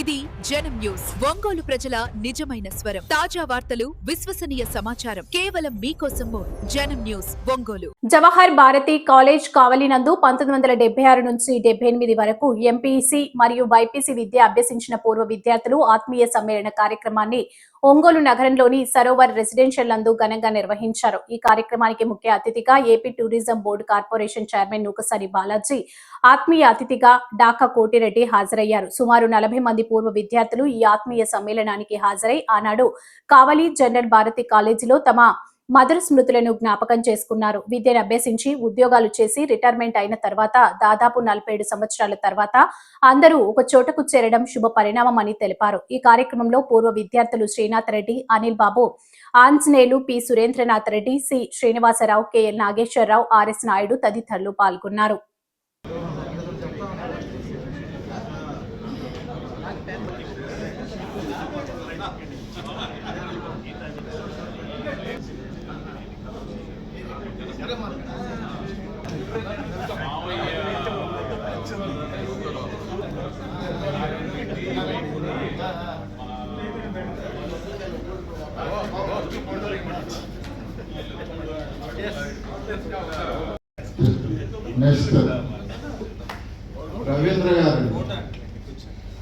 ఇది జనం న్యూస్. ఒంగోలు ప్రజల నిజమైన స్వరం. తాజా వార్తలు విశ్వసనీయ సమాచారం. కేవలం మీకోసం జనం న్యూస్ ఒంగోలు. జవహర్ భారతి కాలేజ్ కావలి నందు పంతొమ్మిది వందల డెబ్బై ఆరు నుంచి డెబ్బై ఎనిమిది వరకు ఎంపీసీ మరియు వైపీసీ విద్య అభ్యసించిన పూర్వ విద్యార్థులు ఆత్మీయ సమ్మేళన కార్యక్రమాన్ని ఒంగోలు నగరంలోని సరోవర్ రెసిడెన్షియల్ నందు ఘనంగా నిర్వహించారు. ఈ కార్యక్రమానికి ముఖ్య అతిథిగా AP tourism board corporation chairman Nookasani Balaji ఆత్మీయ అతిథిగా డాకా కోటిరెడ్డి హాజరయ్యారు. సుమారు నలభై మంది పూర్వ విద్యార్థులు ఈ ఆత్మీయ సమ్మేళనానికి హాజరై ఆనాడు కావలి జనరల్ భారతి కాలేజీలో తమ మధుర స్మృతులను జ్ఞాపకం చేసుకున్నారు. విద్యను అభ్యసించి ఉద్యోగాలు చేసి రిటైర్మెంట్ అయిన తర్వాత దాదాపు నలభై ఏడు సంవత్సరాల తర్వాత అందరూ ఒక చోటకు చేరడం శుభ పరిణామం అని తెలిపారు. ఈ కార్యక్రమంలో పూర్వ విద్యార్థులు Srinath Reddy Anil Babu Anjaneyulu P. Surendranath Reddy C. Srinivasa Rao KL Nageswara Rao RS Naidu తదితరులు పాల్గొన్నారు నెక్స్ట్ రవీంద్ర గారు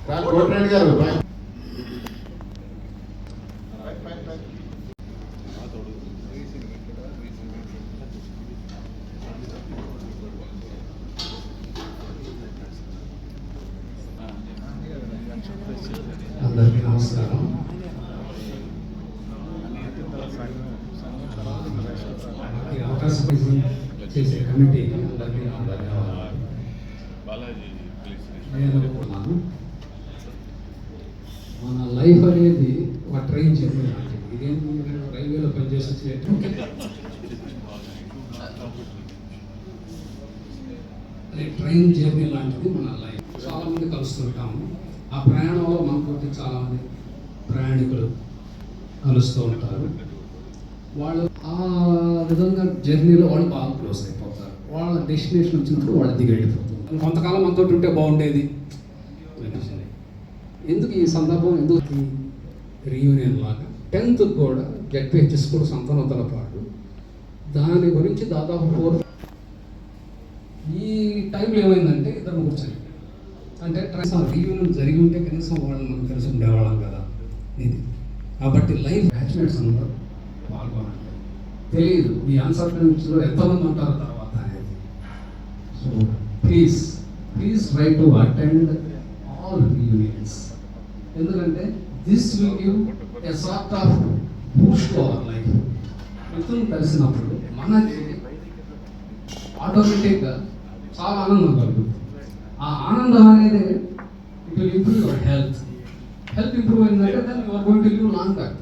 రా కోటిరెడ్డి గారు బై- అందరికీ నమస్కారం ఈ అవకాశం ఇచ్చి చేసే కమిటీకి అందరికీ నా ధన్యవాదాలు. నేను మన లైఫ్ అనేది ఒక ట్రైన్ జర్నీ లాంటిది. ఇదేంటి నేను రైల్వేలో పనిచేసి అదే ట్రైన్ జర్నీ లాంటిది మన లైఫ్. చాలా మంది కలుస్తుంటాము. ఆ ప్రయాణంలో మనతోటి చాలా మంది ప్రయాణికులు కలుస్తూ ఉంటారు. వాళ్ళు ఆ విధంగా జర్నీలో వాళ్ళు బాగా క్లోజ్ అయిపోతారు. వాళ్ళ డెస్టినేషన్ వచ్చినప్పుడు వాళ్ళు దిగి వెళ్ళిపోతుంది కొంతకాలం మనతో ఉంటే బాగుండేది. ఎందుకు ఈ సందర్భం? ఎందుకు? రీయూనియన్ లాగా. టెన్త్ కూడా జడ్పిహెచ్ఎస్ కూడా సంతానతల పాటు. దాని గురించి దాదాపు ఫోర్ ఈ టైంలో ఏమైందంటే ఇద్దరు ముగ్గురు అంటే ట్రైన్ రీయూనియన్ జరిగి ఉంటే కనీసం వాళ్ళు మనం కలిసి ఉండేవాళ్ళం కదా. ఇది. కాబట్టి లైఫ్ బ్యాచ్మేట్స్ అందరూ పాల్గొనండి తెలియదు మీ అన్సర్టనిటీస్లో ఎంతమంది ఉంటారు తర్వాత. So please please try to attend all unions ఎందుకంటే this will give a sort of boost our life మిత్రులు కలిసినప్పుడు మనకి ఆటోమేటిక్గా చాలా ఆనందం కలుగుతుంది. ఆ ఆనందం అనేది it will improve your health health improve అయిందంటే దాన్ని your going to live long time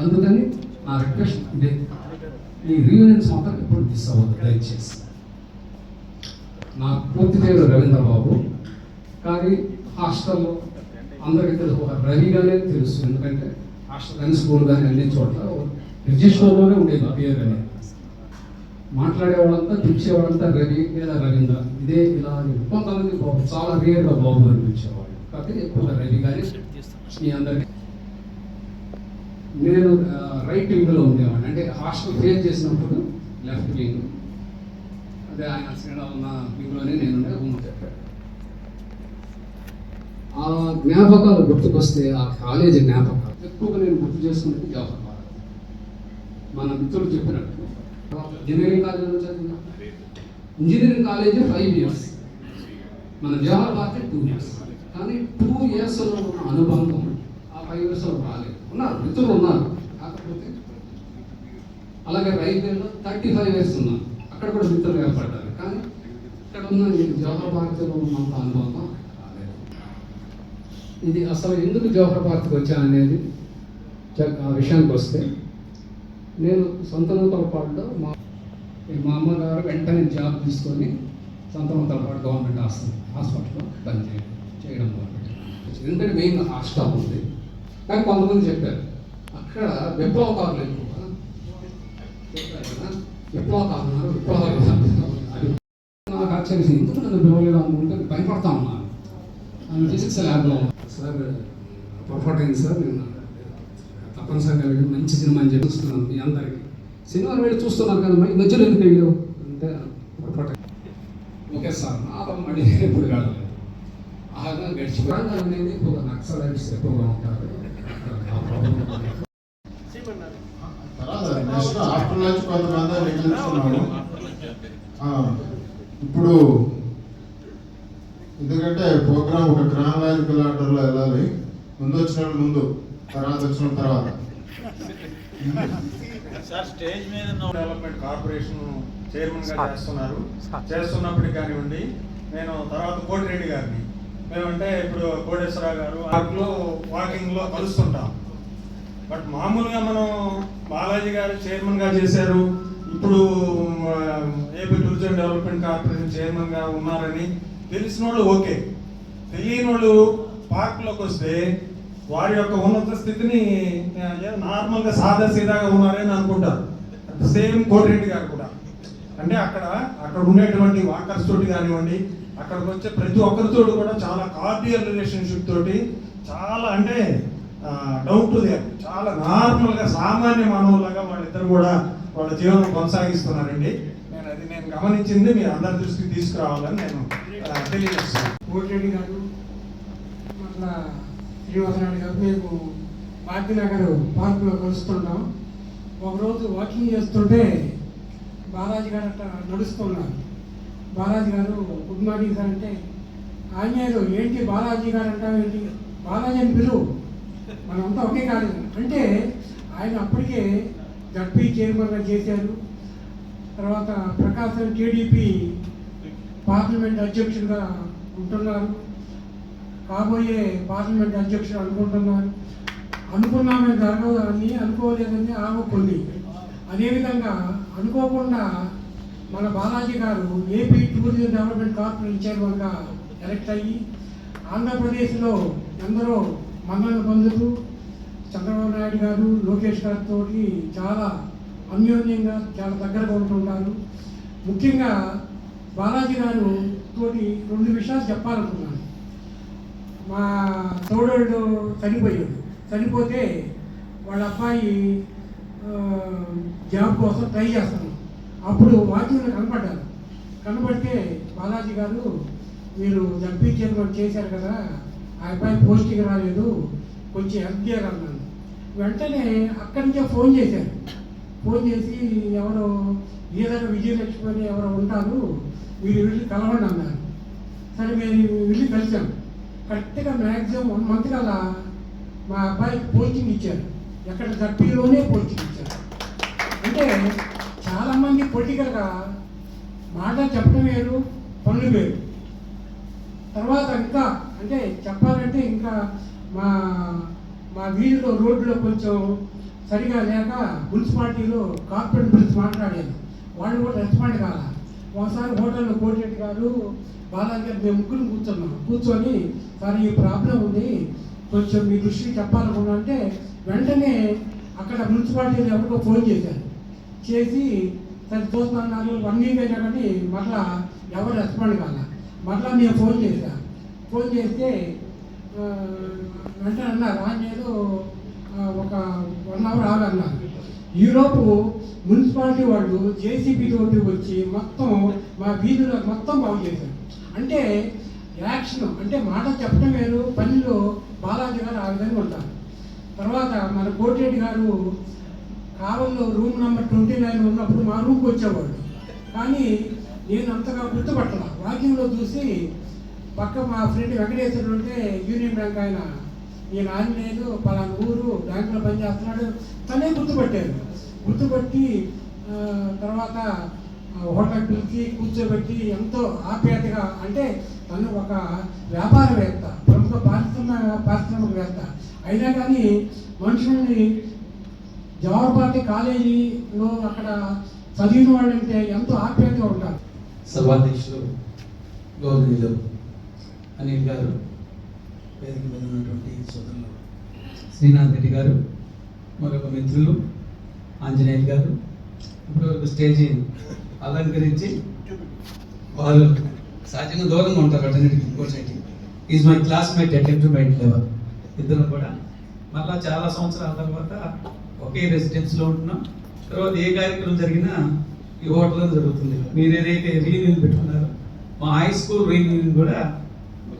అందుకని నా రిక్వెస్ట్ ఇదే. నీ రీయూనియన్స్ మాత్రం ఎప్పుడు మిస్ అవ్వద్దు దయచేసి. నా పూర్తి పేరు రవీంద్ర బాబు. కానీ హాస్టల్లో అందరికీ తెలుసు ఒక రవిగానే తెలుసు. ఎందుకంటే హాస్టల్ కానీ స్కూల్ కానీ అన్ని చోట్ల రిజిస్టర్లోనే ఉండేది నా పేరు అనేది. మాట్లాడేవాళ్ళంతా పిలిచేవాళ్ళంతా రవి లేదా రవీంద్ర. ఇదే ఇలా కొంతమంది బాబు చాలా రియర్గా బాబు అని కాకపోతే కాబట్టి ఎక్కువగా రవి కానీ మీ అందరికీ నేను రైట్ వింగ్లో ఉండేవాడిని. అంటే హాస్టల్ ఫేస్ చేసినప్పుడు లెఫ్ట్ వింగ్ అదే ఆయన శ్రీరామ్ ఉన్న వింగ్లోనే నేను ఉండే చెప్పాడు ఆ జ్ఞాపకాలు గుర్తుకొస్తే ఆ కాలేజీ జ్ఞాపకాలు. ఎక్కువగా నేను గుర్తు చేసుకునేది జవహర్ భారత్ మన మిత్రులు చెప్పినట్టు ఇంజనీరింగ్ కాలేజీలో చదివిన? ఇంజనీరింగ్ కాలేజీ ఫైవ్ ఇయర్స్ మన జవహర్ భారతి టూ ఇయర్స్ కానీ టూ ఇయర్స్లో ఉన్న అనుబంధం ఆ ఫైవ్ ఇయర్స్లో రాలేదు. ఉన్నారు మిత్రులు ఉన్నారు. కాకపోతే అలాగే రైల్వేలో థర్టీ ఫైవ్ ఇయర్స్ ఉన్నారు. అక్కడ కూడా మిత్రులు ఏర్పడ్డారు కానీ ఇక్కడ ఉన్న ఈ జవహర్ భారతిలో ఉన్నంత అనుభవం రాలేదు. ఇది అసలు ఎందుకు జవహర్ భారతికి వచ్చాననేది ఆ విషయానికి వస్తే నేను సంతనూతలపాడులో మా మా అమ్మగారు వెంటనే జాబ్ తీసుకొని సంతనూతలపాడు గవర్నమెంట్ హాస్పిటల్ హాస్పిటల్లో పనిచేయడం చేయడం మొదలుపెట్టాను ఎందుకంటే మెయిన్ హాస్టల్ ఉంది. కానీ కొంతమంది చెప్పారు అక్కడ విప్లవకారులు ఎక్కువ. చెప్పారు కదా విప్లవకారులు ఉన్నారు, అది నాకు ఆశ్చర్యం ఎందుకు నన్ను పిలవలేదు అనుకుంటే భయపడతా ఉన్నాను ఫిజిక్స్ ల్యాబ్లో సార్ పొరపాటు అయింది సార్ నేను తప్పనిసరిగా వెళ్ళి మంచి సినిమా అని చెప్పి మీ అందరికీ. సినిమాలు వెళ్ళి చూస్తున్నాను కదా మరి మధ్యలో ఎందుకు వెళ్ళావు? అంటే పొరపాటు ఓకే సార్ నాతో మళ్ళీ ఎప్పుడు కాదు ఆగా గడిచిపోయాను అనేది ఒక నక్సలైట్స్ ఎక్కువగా ఉంటారు. నెక్స్ట్ ఆఫ్టర్ లంచ్ కొంతమంది మిగిలిస్తున్నాము ఆ, ఇప్పుడు ఎందుకంటే ప్రోగ్రామ్ ఒక క్రానలాజికల్ ఆర్డర్లో వెళ్ళాలి. ముందు వచ్చిన ముందు తర్వాత వచ్చిన తర్వాత. సార్ స్టేజ్ మీద ఉన్న డెవలప్మెంట్ కార్పొరేషన్ చైర్మన్గా చేస్తున్నారు. చేస్తున్నప్పటికి కానివ్వండి నేను తర్వాత కోటిరెడ్డి గారిని మేమంటే ఇప్పుడు కోటేశ్వరరావు గారు వాక్లో వాకింగ్లో కలుస్తుంటాం. బట్ మామూలుగా మనం బాలాజీ గారు చైర్మన్గా చేశారు. ఇప్పుడు ఏపీ టూరిజం డెవలప్మెంట్ కార్పొరేషన్ చైర్మన్గా ఉన్నారని తెలిసిన వాళ్ళు ఓకే. తెలియని వాళ్ళు పార్క్లోకి వస్తే వారి యొక్క ఉన్నత స్థితిని నార్మల్గా సాదా సీదాగా ఉన్నారని అనుకుంటారు. సేమ్ కోటిరెడ్డి గారు కూడా. అంటే అక్కడ అక్కడ ఉండేటువంటి వాకర్స్ తోటి కానివ్వండి అక్కడికి వచ్చే ప్రతి ఒక్కరితో కూడా చాలా కార్డియల్ రిలేషన్షిప్ తోటి చాలా అంటే డౌట్ టు దేర్ చాలా నార్మల్గా సామాన్య మానవులాగా వాళ్ళిద్దరు కూడా వాళ్ళ జీవనం కొనసాగిస్తున్నారండి. నేను అది నేను గమనించింది మీ అందరి దృష్టికి తీసుకురావాలని నేను తెలియజేస్తాను కోటిరెడ్డి గారు మళ్ళా శ్రీనివాసరావు గారు మేము భారతీనగర్ పార్కులో కలుస్తుంటాం. ఒకరోజు వాకింగ్ చేస్తుంటే బాలాజీ గారు అట్లా నడుస్తున్నారు. బాలాజీ గారు గుడ్ మార్నింగ్ సార్ అంటే ఆంజనేయులు ఏంటి బాలాజీ గారు అంటావు ఏంటి? బాలాజీ అని పిలువు. మనంతా ఒకే కాదు. అంటే ఆయన అప్పటికే జడ్పీ చైర్మన్గా చేశారు. తర్వాత ప్రకాశం టీడీపీ పార్లమెంట్ అధ్యక్షుడిగా ఉంటున్నారు. కాబోయే పార్లమెంట్ అధ్యక్షుడు అనుకుంటున్నారు. అనుకున్నామే జరగదు అని అనుకోలేదని ఆగొక్కుంది అదేవిధంగా అనుకోకుండా మన బాలాజీ గారు ఏపీ టూరిజం డెవలప్మెంట్ కార్పొరేషన్ చైర్మన్గా ఎలక్ట్ అయ్యి ఆంధ్రప్రదేశ్లో ఎందరో మన్నలు పొందుతూ చంద్రబాబు నాయుడు గారు లోకేష్ గారితో చాలా అన్యోన్యంగా చాలా దగ్గరగా ఉంటున్నారు ముఖ్యంగా బాలాజీ గారు తోటి రెండు విషయాలు చెప్పాలనుకున్నాను. మా తోడోడు చనిపోయాడు. చనిపోతే వాళ్ళ అబ్బాయి జాబ్ కోసం ట్రై చేస్తాను అప్పుడు వాచ్మెన్ కనపడ్డారు. కనపడితే బాలాజీ గారు మీరు జడ్పీ చైర్మన్ చేశారు కదా ఆ అబ్బాయి పోస్టింగ్ రాలేదు కొంచెం హెల్ప్ చేయాలన్నాను వెంటనే అక్కడి నుంచే ఫోన్ చేశారు. ఫోన్ చేసి ఎవరో ఏదైనా విజయలక్ష్మి అని ఎవరో ఉంటారు మీరు వెళ్ళి కలవండి అన్నారు. సరే మేము వెళ్ళి కలిసాం. కరెక్ట్గా మ్యాక్సిమం వన్ మంత్ కల్లా మా అబ్బాయికి పోస్టింగ్ ఇచ్చారు. ఎక్కడ జడ్పీలోనే పోస్టింగ్ ఇచ్చారు. అంటే చాలామంది పొలిటికల్గా మాట చెప్పడం వేరు పనులు వేరు. తర్వాత ఇంకా అంటే చెప్పాలంటే ఇంకా మా మా వీధిలో రోడ్లో కొంచెం సరిగా లేక మున్సిపాలిటీలో కార్పొరేట్ గురించి మాట్లాడేది వాళ్ళు కూడా రెస్పాండ్ కాల. ఒకసారి హోటల్లో కోటిరెడ్డి గారు బాలాజీ గారు మేము ముగ్గురు కూర్చున్నాం. కూర్చొని సార్ ఈ ప్రాబ్లం ఉంది. కొంచెం మీ దృష్టికి చెప్పాలనుకున్నా అంటే వెంటనే అక్కడ మున్సిపాలిటీలో ఎవరికో ఫోన్ చేశారు. చేసి సరే చూస్తున్నారు వన్ వీక్ మరలా ఎవరు రెస్పాండ్ కాల. మరలా నేను ఫోన్ చేశా. ఫోన్ చేస్తే వెంటనే అన్నారు నేను ఒక వన్ అవర్ ఆగన్నారు యూరోప్ మున్సిపాలిటీ వాళ్ళు జేసీబీ తోటి వచ్చి మొత్తం మా వీధిలో మొత్తం బాగు చేశారు. అంటే యాక్షన్ అంటే మాట చెప్పడం వేరు పనిలో బాలాజీ గారు ఆ విధంగా ఉంటారు. తర్వాత మన కోటిరెడ్డి గారు కావల్లో రూమ్ నెంబర్ ట్వంటీ నైన్ ఉన్నప్పుడు మా రూమ్కి వచ్చేవాడు. కానీ నేను అంతగా గుర్తుపట్టాల. వాకింగ్లో చూసి పక్క మా ఫ్రెండ్ వెంకటేశ్వరుడు ఉంటే యూనియన్ బ్యాంక్ ఆయన ఈయన ఆంజనేయులు పలానా ఊరు బ్యాంకులో పనిచేస్తున్నాడు తనే గుర్తుపట్టారు గుర్తుపట్టి తర్వాత హోటల్ పిలిచి కూర్చోబెట్టి ఎంతో ఆప్యాయతగా అంటే తను ఒక వ్యాపారవేత్త ప్రముఖ పారిశ్రామిక పారిశ్రామికవేత్త. అయినా కానీ మనుషుల్ని జవహర్బాద్ కాలేజీలో అక్కడ చదివిన వాళ్ళంటే ఎంతో ఆప్యాయతగా ఉంటారు. సభాధ్యక్షులు గౌరవనీయులు అనిల్ గారు వేదిక మీద ఉన్నటువంటి సోదరులు శ్రీనాథ్ రెడ్డి గారు మరొక మిత్రులు ఆంజనేయులు గారు. ఇప్పుడు స్టేజి అలంకరించి వాళ్ళు సహజంగా దూరంగా ఉంటారు అటన్నిటికి ఇంకో is my classmate attempt mind level ఇద్దరు కూడా మళ్ళా చాలా సంవత్సరాల తర్వాత ఒకే రెసిడెన్స్లో ఉంటున్నాం. తర్వాత ఏ కార్యక్రమం జరిగినా ఈ హోటల్లో జరుగుతుంది. మీరు ఏదైతే రీయూనియన్ పెట్టుకున్నారో మా హై స్కూల్ రీయూనియన్ కూడా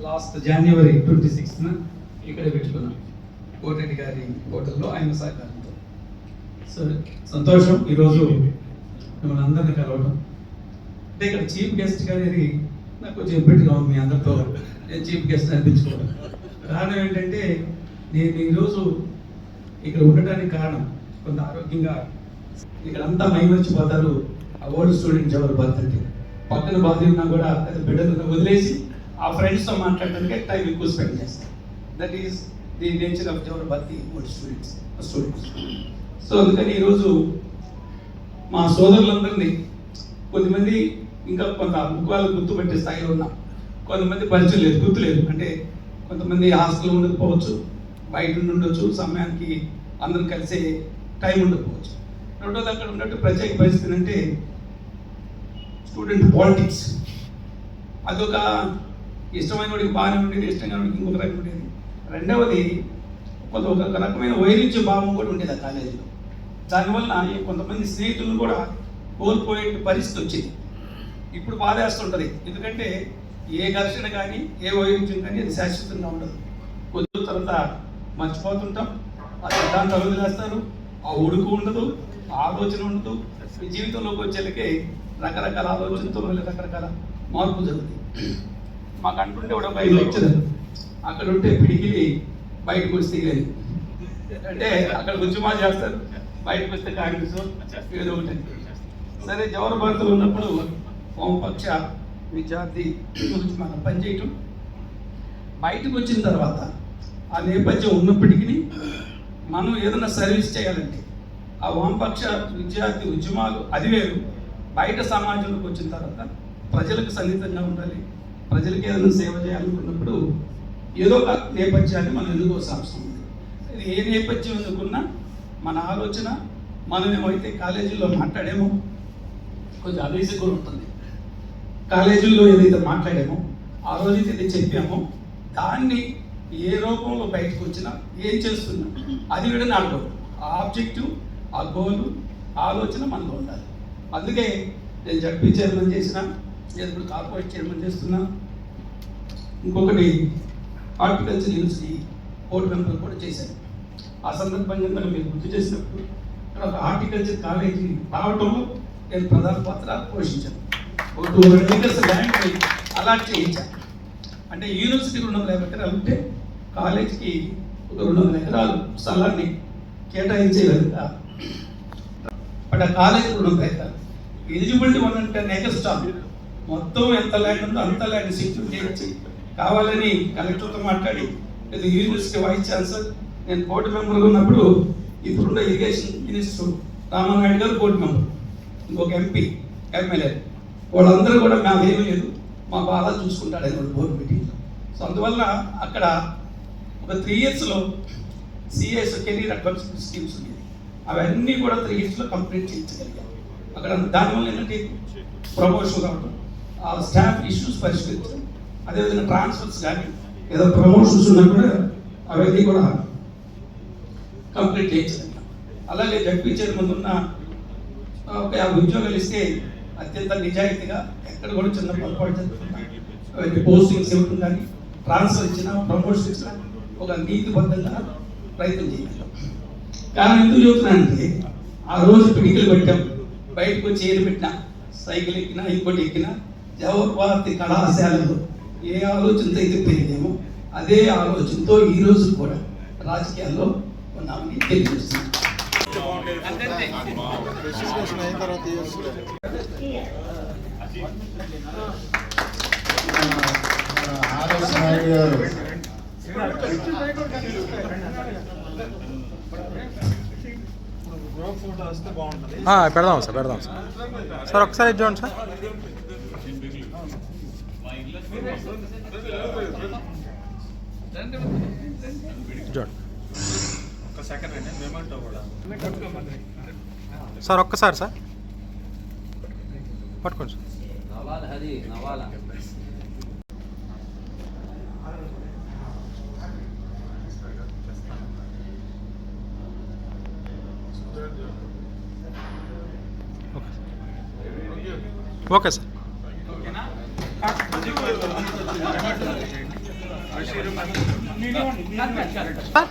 లాస్ట్ జనవరి ట్వంటీ సిక్స్త్న ఇక్కడే పెట్టుకున్నాం. కోటరెడ్డి గారి హోటల్లో ఆయన సహకారంతో. సో సంతోషం. ఈరోజు మిమ్మల్ని అందరిని కలవడం అంటే ఇక్కడ చీఫ్ గెస్ట్ గారి నాకు కొంచెం ఇబ్బందిగా ఉంది మీ అందరితో. నేను చీఫ్ గెస్ట్ అనిపించుకోవడం. కారణం ఏంటంటే నేను ఈరోజు ఇక్కడ ఉండటానికి కారణం కొంత ఆరోగ్యంగా ఇక్కడ అంతా మైమర్చిపోతారు ఆ ఓల్డ్ స్టూడెంట్స్ ఎవరు బతుంటే పక్కన బాధ ఉన్నా కూడా అది బిడ్డలను వదిలేసి ఆ ఫ్రెండ్స్తో మాట్లాడటానికి టైం ఎక్కువ స్పెండ్ చేస్తారు. That is the nature of జవర్ బతి old students students so అందుకని ఈరోజు మా సోదరులందరినీ కొంతమంది ఇంకా కొంత ముఖాలు గుర్తుపెట్టే స్థాయిలో ఉన్నాం. కొంతమంది పరిచయం లేదు గుర్తు లేదు. అంటే కొంతమంది హాస్టల్ ఉండకపోవచ్చు బయట ఉండొచ్చు సమయానికి అందరం కలిసే టైం ఉండకపోవచ్చు. రెండోది అక్కడ ఉన్నట్టు ప్రత్యేక పరిస్థితి అంటే స్టూడెంట్ పాలిటిక్స్ అదొక ఇష్టమైన వాడికి బాగానే ఉండేది ఇష్టంగా వాడికి ఇంకొక రకం ఉండేది. రెండవది కొంత ఒక రకమైన వైరుధ్య భావం కూడా ఉండేది ఆ కాలేజీలో దానివల్ల కొంతమంది స్నేహితులను కూడా కోల్పోయే పరిస్థితి వచ్చింది. ఇప్పుడు బాధేస్తుంటుంది. ఎందుకంటే ఏ ఘర్షణ కానీ ఏ వైరుధ్యం కానీ అది శాశ్వతంగా ఉండదు. కొద్ది తర్వాత మర్చిపోతుంటాం. ఆ సిద్ధాంతాలు వదిలేస్తారు ఆ ఉడుకు ఉండదు ఆలోచన ఉండదు. ఈ జీవితంలోకి వచ్చేళ్ళకి రకరకాల ఆలోచనతో రకరకాల మార్పు జరుగుతాయి. మాకు అంటుంటే కూడా లెక్చర్ అక్కడ ఉంటే పిడికిలి బయటకు వస్తే లేదు అంటే అక్కడ ఉద్యమా చేస్తారు. బయటకు వస్తే కాంగ్రెస్ ఏదో ఒకటి. సరే జవహర్ భారత్లో ఉన్నప్పుడు వామపక్ష విద్యార్థి మనం పనిచేయటం. బయటకు వచ్చిన తర్వాత ఆ నేపథ్యం ఉన్నప్పటికీ మనం ఏదైనా సర్వీస్ చేయాలంటే ఆ వామపక్ష విద్యార్థి ఉద్యమాలు అది వేరు. బయట సమాజంలోకి వచ్చిన తర్వాత ప్రజలకు సన్నిహితంగా ఉండాలి. ప్రజలకు ఏదైనా సేవ చేయాలనుకున్నప్పుడు ఏదో ఒక నేపథ్యాన్ని మనం ఎన్నుకోవాల్సిన అవసరం ఉంది ఏ నేపథ్యం ఎన్నుకున్నా మన ఆలోచన మనం ఏమైతే కాలేజీలో మాట్లాడేమో కొంచెం అవేసి కూడా ఉంటుంది. కాలేజీల్లో ఏదైతే మాట్లాడామో ఆ రోజైతే ఏదైతే చెప్పామో దాన్ని ఏ రూపంలో బయటకు వచ్చినా ఏం చేస్తున్నా? అది కూడా నాలుగు. ఆ ఆబ్జెక్టివ్ ఆ గోలు ఆలోచన మనలో ఉండాలి. అందుకే నేను జడ్పీ చైర్మన్ చేసిన నేను ఇప్పుడు కార్పొరేట్ చైర్మన్ చేస్తున్నా. ఇంకొకటి హార్టికల్చర్ యూనివర్సిటీ బోర్డు మెంబర్ కూడా చేశాను ఆ సందర్భంగా మనం మీరు గుర్తు చేసినప్పుడు ఇక్కడ ఒక హార్టికల్చర్ కాలేజీ రావడంలో నేను ప్రధాన పాత్ర పోషించాను. ఒక two hundred acres land allot చేయించాను. అంటే యూనివర్సిటీకి రెండు వందల యాభై ఎకరాలు ఉంటే కాలేజీకి ఒక రెండు వందల ఎకరాలు స్థలాన్ని కేటాయించే బట్ ఆ కాలేజీ రెండు వందల ఎకరాలు ఎలిజిబిలిటీ వన్ అంటే ఎకర్స్ స్టాప్ మొత్తం ఎంత ల్యాండ్ ఉందో అంత ల్యాండ్ సెక్యూరిటీ ఇచ్చి కావాలని కలెక్టర్తో మాట్లాడి లేదా యూనివర్సిటీ వైస్ ఛాన్సలర్ నేను బోర్డు మెంబర్గా ఉన్నప్పుడు ఇప్పుడున్న ఇరిగేషన్ మినిస్టర్ రామానాయుడు గారు బోర్డు మెంబర్ ఇంకొక ఎంపీ ఎమ్మెల్యే వాళ్ళందరూ కూడా మాదేమీ లేదు. మా బాధ చూసుకుంటాడు. వాళ్ళు బోర్డు మీటింగ్లో సో అందువల్ల అక్కడ ఒక త్రీ ఇయర్స్లో సిఎస్ కెరీర్ అడ్వాన్స్మెంట్ స్కీమ్స్ ఉండేది అవన్నీ కూడా త్రీ ఇయర్స్లో కంప్లీట్ చేయించగలిగాం. అక్కడ దానివల్ల ఏంటంటే ప్రమోషన్ రావడం ఆ స్టాఫ్ ఇష్యూస్ పరిష్కరించడం అదేవిధంగా ట్రాన్స్ఫర్స్ కానీ ఏదో ప్రమోషన్స్ ఉన్నా కూడా అవన్నీ కూడా కంప్లీట్ చేయించగలిగాం. అలాగే జడ్పీ చైర్మన్ ఉన్న ఒక యాభై ఉద్యోగాలు ఇస్తే అత్యంత నిజాయితీగా ఎక్కడ కూడా చిన్న పొరపాటు జరుగుతుంది? పోస్టింగ్స్ ఇవ్వడం కానీ ట్రాన్స్ఫర్ ఇచ్చినా ప్రమోషన్ ఇచ్చినా ఒక నీతిబద్ధంగా ప్రయత్నం చేయాలి. కానీ ఎందుకు చెబుతున్నానంటే ఆ రోజు పిడికలు పెట్టాం బయటకు వచ్చి ఏది పెట్టినా సైకిల్ ఎక్కినా ఇంకోటి ఎక్కినా జవహర్ కళాశాలలు కళాశాలలో ఏ ఆలోచనతో అయితే పెరిగామో అదే ఆలోచనతో ఈ కూడా రాజకీయాల్లో ఉన్నామని తెలియజేస్తున్నాం రిజిస్ట్రేషన్ అయిన తర్వాత నాయుడు గారు పెడదాం సార్ పెడదాం సార్. సార్ ఒకసారి చూడండి సార్. చూడండి. ఒక సెకండ్ అండి కూడా. సార్ ఒక్కసారి సార్. పట్టుకోండి sir. Okay sir. Sir.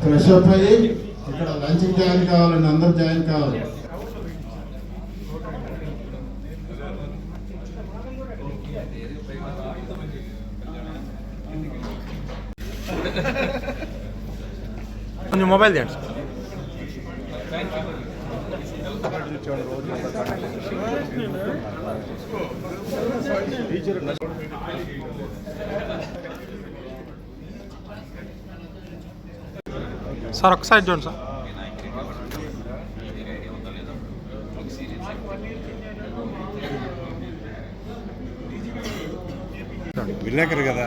Fresh up అయ్యి ఇక్కడ లంచ్ జాయిన్ కావాలండి అందరు జాయిన్ కావాలి కొంచెం మొబైల్ తీయండి సార్ సార్ ఒకసారి చూడండి సార్. విలేకరు కదా.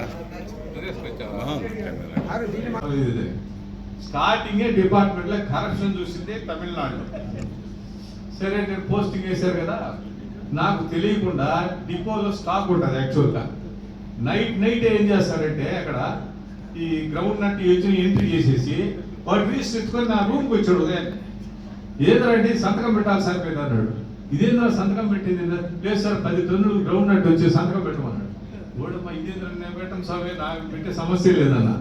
స్టార్టింగే డిపార్ట్మెంట్లో కరప్షన్ చూసిందే తమిళనాడు సరే నేను పోస్టింగ్ వేశారు కదా. నాకు తెలియకుండా డిపోలో స్టాక్ ఉంటుంది యాక్చువల్గా నైట్ నైట్ ఏం చేస్తారంటే అక్కడ ఈ గ్రౌండ్ నట్టు వచ్చిన ఎంట్రీ చేసేసి వాడు రీస్ ఎత్తుకొని నా రూమ్కి వచ్చాడు ఉదయం ఏదరండి సంతకం పెట్టాలి సార్ మీరు అన్నాడు. ఇదేంద్ర సంతకం పెట్టింది? లేదు సార్ పది టన్నులు గ్రౌండ్ నట్టు వచ్చి సంతకం పెట్టమన్నాడు. ఓడమ్మా ఇదేంద్ర నేను పెట్టం సార్ నాకు పెట్టే సమస్య లేదన్న.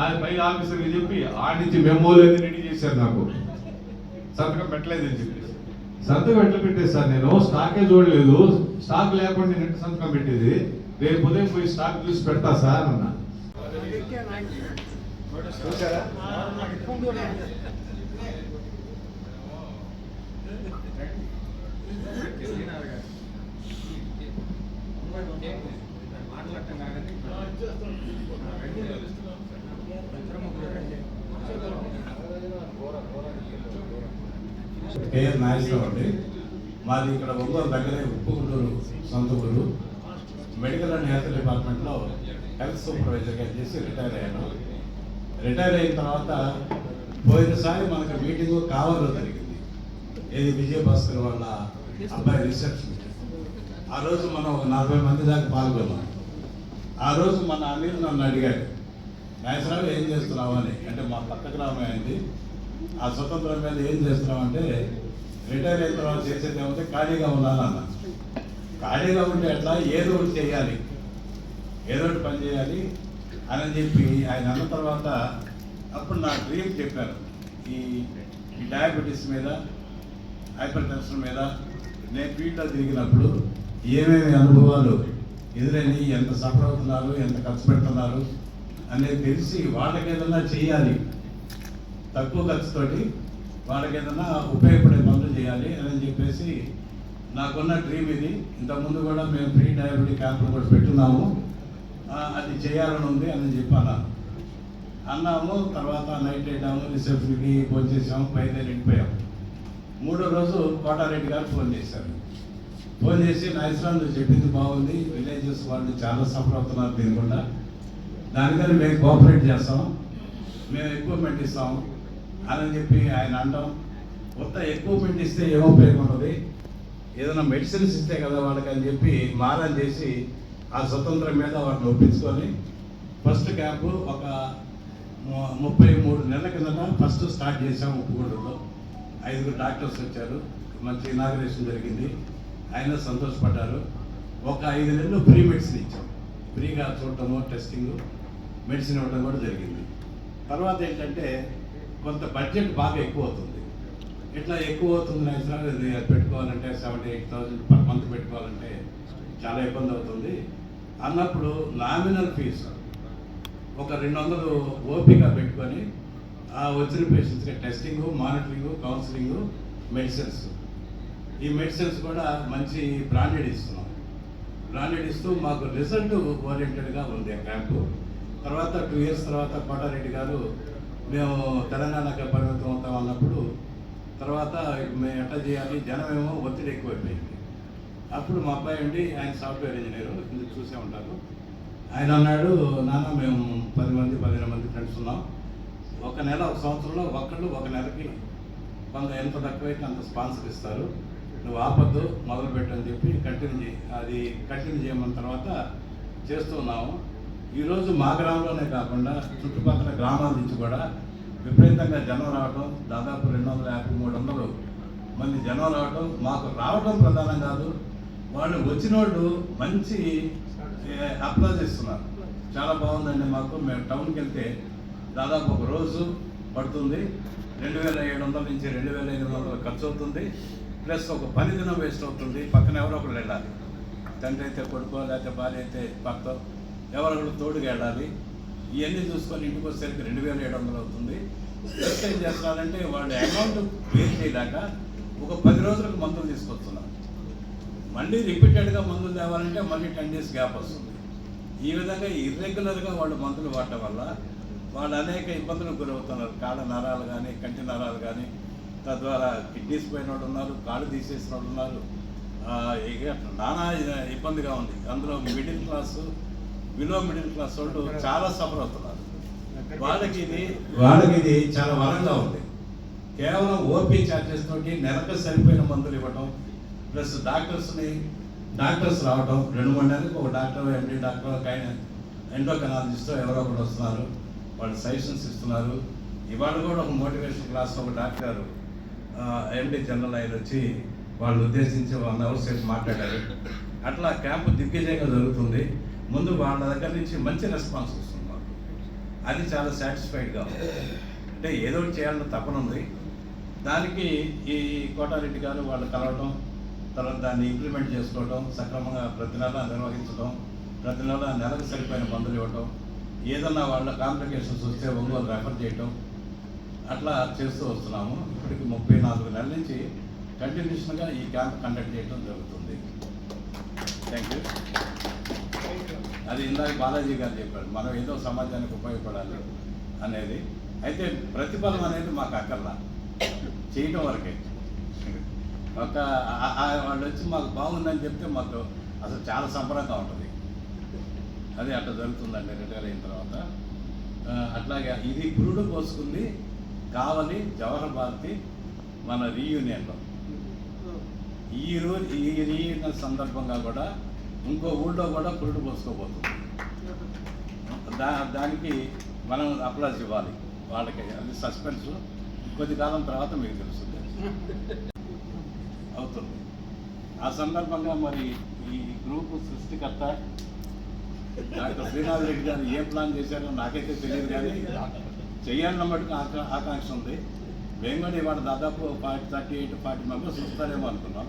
ఆయన పై ఆఫీసర్కి చెప్పి ఆ నుంచి మెమోలు అనేది రెడీ చేశారు నాకు. సంతకం పెట్టలేదని చెప్పి. సంతకం ఎట్లా పెట్టేది సార్ నేను? స్టాకే చూడలేదు. స్టాక్ లేకుండా నేను ఎట్లా సంతకం పెట్టేది? రేపు ఉదయం పోయి స్టాక్ చూసి పెడతా సార్ అన్న. కేఎస్ నాగేశ్వరరావు అండి. మాది ఇక్కడ ఒంగోలు దగ్గరే ఉప్పుగుంటూరు సొంత ఊరు. మెడికల్ అండ్ హెల్త్ డిపార్ట్మెంట్లో హెల్త్ సూపర్వైజర్గా చేసి రిటైర్ అయ్యాను. రిటైర్ అయిన తర్వాత పోయినసారి మనకు మీటింగ్ కావాలో జరిగింది. ఏది విజయభాస్కర్ వాళ్ళ అబ్బాయి రిసెప్షన్. ఆ రోజు మనం ఒక నలభై మంది దాకా పాల్గొన్నాం. ఆ రోజు మన అనిల్ నన్ను అడిగాడు నాగేశ్వరరావు ఏం చేస్తున్నావు? అని. అంటే మా పక్క గ్రామం అయింది. ఆ స్వతంత్రం మీద ఏం చేస్తామంటే రిటైర్ అయిన తర్వాత చేసేది ఏమంటే ఖాళీగా ఉండాలన్న ఖాళీగా ఉంటే ఎట్లా? ఏదో ఒకటి చేయాలి. ఏదో ఒకటి పని చేయాలి అని చెప్పి ఆయన అన్న తర్వాత అప్పుడు నా డ్రీమ్ చెప్పారు. ఈ ఈ డయాబెటీస్ మీద హైపర్ టెన్షన్ మీద నేను ఫీల్డ్లో తిరిగినప్పుడు ఏమేమి అనుభవాలు ఎదురైనవి ఎంత సఫర్ అవుతున్నారు ఎంత ఖర్చు పెడుతున్నారు అనేది తెలిసి వాళ్ళకి ఏదన్నా చేయాలి. తక్కువ ఖర్చుతోటి వాళ్ళకి ఏదైనా ఉపయోగపడే పనులు చేయాలి అని చెప్పేసి నాకున్న డ్రీమ్ ఇది. ఇంతకుముందు కూడా మేము ఫ్రీ డయాబెటిక్ క్యాంపులు కూడా పెట్టున్నాము. అది చేయాలని ఉంది అని చెప్పి అన్నాను. అన్నాము తర్వాత నైట్ వెళ్ళాము రిసెప్షన్కి ఫోన్ చేసాము బయలుదేరి వెళ్ళిపోయాము. మూడో రోజు కోటారెడ్డి గారు ఫోన్ చేశారు. ఫోన్ చేసి నాయసరావు నువ్వు చెప్పింది బాగుంది. విలేజెస్ వాళ్ళు చాలా సఫర్ అవుతున్నారు దీనికుండా దానికని మేము కోఆపరేట్ చేస్తాం. మేము ఎక్విప్మెంట్ ఇస్తాము. అని చెప్పి ఆయన అంటాం. కొత్త ఎక్విప్మెంట్ ఇస్తే ఏం ఉపయోగం ఉంటుంది ఏదైనా మెడిసిన్స్ ఇస్తే కదా వాళ్ళకి అని చెప్పి మారం చేసి ఆ స్వతంత్రం మీద వాటిని ఒప్పించుకొని ఫస్ట్ క్యాంపు ఒక ముప్పై మూడు నెలల కిందట ఫస్ట్ స్టార్ట్ చేసాము ఉప్పుగూడలో ఐదుగురు డాక్టర్స్ వచ్చారు. మంచి ఇనాగ్రేషన్ జరిగింది. ఆయన సంతోషపడ్డారు. ఒక ఐదు నెలలు ఫ్రీ మెడిసిన్ ఇచ్చాం. ఫ్రీగా చూడటము టెస్టింగ్ మెడిసిన్ ఇవ్వడం కూడా జరిగింది. తర్వాత ఏంటంటే కొంత బడ్జెట్ బాగా ఎక్కువ అవుతుంది ఇట్లా ఎక్కువ అవుతుంది సార్ ఇది పెట్టుకోవాలంటే seventy eight thousand per month పెట్టుకోవాలంటే చాలా ఇబ్బంది అవుతుంది. అన్నప్పుడు నామినల్ ఫీజు ఒక రెండు వందలు ఓపిక పెట్టుకొని ఆ వచ్చిన పేషెంట్స్కి టెస్టింగ్ మానిటరింగ్ కౌన్సిలింగ్ మెడిసిన్స్ ఈ మెడిసిన్స్ కూడా మంచి బ్రాండెడ్ ఇస్తున్నాం. బ్రాండెడ్ ఇస్తూ మాకు రిజల్ట్ ఓరియంటెడ్గా ఉంది ఆ క్యాంపు తర్వాత టూ ఇయర్స్ తర్వాత కోటారెడ్డి గారు మేము తెలంగాణకి పరిమితం అవుతాం అన్నప్పుడు తర్వాత మేము ఎట్లా చేయాలి జనం ఏమో ఒత్తిడి ఎక్కువైపోయింది. అప్పుడు మా అబ్బాయి ఉండి ఆయన సాఫ్ట్వేర్ ఇంజనీర్ ఇది చూసే ఉంటారు. ఆయన అన్నాడు నాన్న మేము పది మంది పదిహేను మంది ఫ్రెండ్స్ ఉన్నాం. ఒక నెల ఒక సంవత్సరంలో ఒకళ్ళు ఒక నెలకి కొంత ఎంత తక్కువైతే అంత స్పాన్సర్ ఇస్తారు. నువ్వు ఆపద్దు మొదలు పెట్టని చెప్పి కంటిన్యూ చేయి అది కంటిన్యూ చేయమన్న తర్వాత చేస్తూ ఉన్నాము. ఈరోజు మా గ్రామంలోనే కాకుండా చుట్టుపక్కల గ్రామాల నుంచి కూడా విపరీతంగా జనం రావటం దాదాపు రెండు వందల యాభై మూడు వందలు మంది జనం రావటం మాకు రావటం ప్రధానం కాదు. వాళ్ళు వచ్చిన వాళ్ళు మంచి అప్లాజ్ ఇస్తున్నారు చాలా బాగుందండి మాకు. మేము టౌన్కి వెళ్తే దాదాపు ఒక రోజు పడుతుంది. రెండు వేల ఏడు వందల నుంచి రెండు వేల ఎనిమిది వందలు ఖర్చు అవుతుంది. ప్లస్ ఒక పని దినం వేస్ట్ అవుతుంది. పక్కన ఎవరో ఒకరు వెళ్ళాలి. తండ్రి అయితే కొడుకో లేకపోతే భార్య అయితే భర్త. ఎవరెవరు తోడుగా వెళ్ళాలి? ఇవన్నీ చూసుకొని ఇంటికి వచ్చేసరికి రెండు వేల ఏడు వందలు అవుతుంది. ప్లస్ ఏం చేస్తున్నారంటే వాళ్ళు అమౌంట్ పే చేయలేక ఒక పది రోజులకు మందులు తీసుకొస్తున్నారు. మళ్ళీ రిపీటెడ్గా మందులు తేవాలంటే మళ్ళీ టెన్ డేస్ గ్యాప్ వస్తుంది. ఈ విధంగా ఇర్రెగ్యులర్గా వాళ్ళు మందులు వాడటం వల్ల వాళ్ళు అనేక ఇబ్బందులకు గురవుతున్నారు. కాళ్ళ నరాలు కానీ కంటి నరాలు కానీ తద్వారా కిడ్నీస్ పోయిన వాళ్ళు ఉన్నారు కాళ్ళు తీసేసిన వాళ్ళు ఉన్నారు ఇక నానా ఇబ్బందిగా ఉంది. అందులో middle class below middle class వాళ్ళు చాలా సఫర్ అవుతున్నారు. వాళ్ళకి ఇది వాళ్ళకి ఇది చాలా వరంగా ఉంది. కేవలం ఓపీ ఛార్జెస్ తోటి నెలకు సరిపోయిన మందులు ఇవ్వటం ప్లస్ డాక్టర్స్ని డాక్టర్స్ రావటం రెండు మూడు నెలలకు ఒక డాక్టర్ ఎండి డాక్టర్ ఎండోకనాలజిస్ట్ ఎవరో ఒకటి వస్తున్నారు. వాళ్ళు సజెషన్స్ ఇస్తున్నారు. ఇవాళ కూడా ఒక మోటివేషన్ క్లాస్ ఒక డాక్టర్ ఎండి జనరల్ ఆయన వచ్చి వాళ్ళు ఉద్దేశించి వన్ అవర్ సేపు మాట్లాడారు. అట్లా క్యాంపు దిగ్విజయంగా జరుగుతుంది. ముందు వాళ్ళ దగ్గర నుంచి మంచి రెస్పాన్స్ వస్తుంది మాకు. అది చాలా సాటిస్ఫైడ్గా ఉంది. అంటే ఏదో ఒకటి తపన ఉంది. దానికి ఈ కోటారెడ్డి గారు వాళ్ళు కలవడం తర్వాత దాన్ని ఇంప్లిమెంట్ చేసుకోవడం సక్రమంగా ప్రతి నెల నిర్వహించడం ప్రతి నెల నెలకు సరిపోయిన మందులు ఇవ్వటం ఏదన్నా వాళ్ళ కాంప్లికేషన్స్ వస్తే ఒంగోలు రెఫర్ చేయటం అట్లా చేస్తూ వస్తున్నాము. ఇప్పటికి ముప్పై నాలుగు నెలల నుంచి కంటిన్యూషన్గా ఈ క్యాంప్ కండక్ట్ చేయడం జరుగుతుంది. థ్యాంక్ యూ అది ఇందాక బాలాజీ గారు చెప్పాడు మనం ఏదో సమాజానికి ఉపయోగపడాలి అనేది. అయితే ప్రతిఫలం అనేది మాకు అక్కర్లా. చేయటం వరకే. ఒక వాళ్ళు వచ్చి మాకు బాగుందని చెప్తే మాకు అసలు చాలా సంబరంగా ఉంటుంది. అది అట్లా జరుగుతుందండి రిటైర్ అయిన తర్వాత. అట్లాగే ఇది పురుడు పోసుకుంది కావలి జవహర్ భారతి మన రీయూనియన్లో ఈ రోజు ఈ రీయూనియన్ సందర్భంగా కూడా ఇంకో ఊళ్ళో కూడా పురుడు పోసుకోబోతుంది. దా దానికి మనం అప్లాస్ ఇవ్వాలి వాళ్ళకి. అది సస్పెన్స్ కొద్ది కాలం తర్వాత మీకు తెలుస్తుంది. అవుతుంది. ఆ సందర్భంగా మరి ఈ గ్రూప్ సృష్టికర్త డాక్టర్ శ్రీనాథ్ రెడ్డి గారు ఏ ప్లాన్ చేశారో నాకైతే తెలియదు కానీ చేయాలన్న మటుకు ఆకా ఆకాంక్ష ఉంది. మేము కూడా ఇవాళ దాదాపు forty thirty eight forty members వస్తారేమో అనుకున్నాం.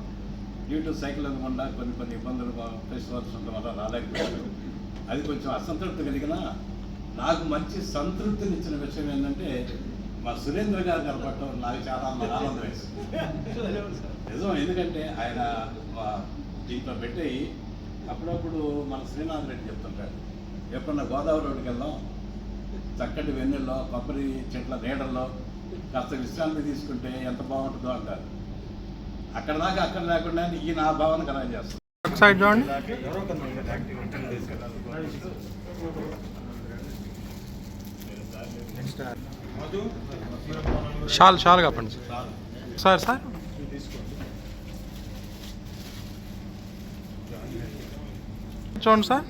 డ్యూ టు సైకిల్ అనుకుండా కొన్ని కొన్ని ఇబ్బందులు ఫెస్టివల్స్ ఉండడం వల్ల రాలేకపోయారు. అది కొంచెం అసంతృప్తి కలిగిన నాకు మంచి సంతృప్తినిచ్చిన విషయం ఏంటంటే మా సురేంద్ర గారు కనపడటం నాకు చాలా ఆనందం వేసింది నిజం ఎందుకంటే ఆయన దీంట్లో పెట్టి అప్పుడప్పుడు మన శ్రీనాథ్ రెడ్డి చెప్తుంటాడు ఎప్పుడన్నా గోదావరి రోడ్డుకి వెళ్దాం చక్కటి వెన్నెల్లో కొబ్బరి చెట్ల నీడల్లో కాస్త విశ్రాంతి తీసుకుంటే ఎంత బాగుంటుందో అంటారు. అక్కడ దాకా అక్కడ లేకుండా ఈ నా భావన కలగ చేస్తాను ఒక సైడ్ చూడండి. Shawl shawl కప్పండి. Sir sir. చూడండి సార్.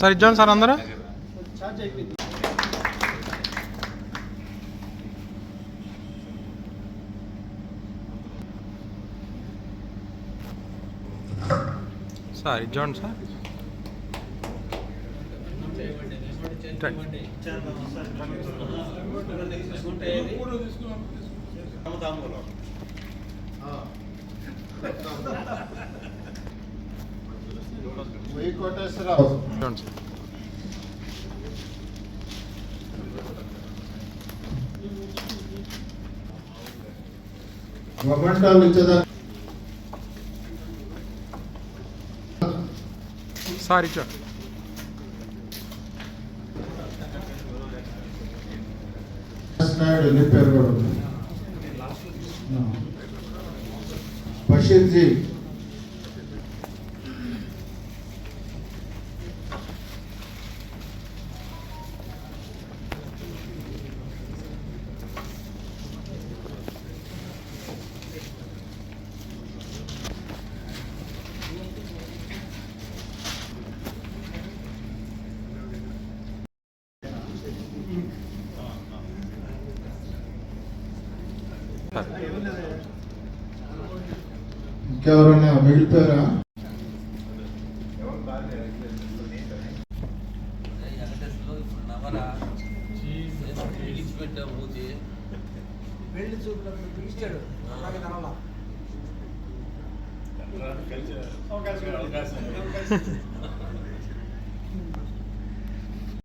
సార్ ఇచ్చాను సార్ అందరూ సార్ ఇచ్చాను సార్ వెయ్యి కోటేశ్వరరావు. సార్ సార్ ఇచ్చాడు. മെഴുത്തര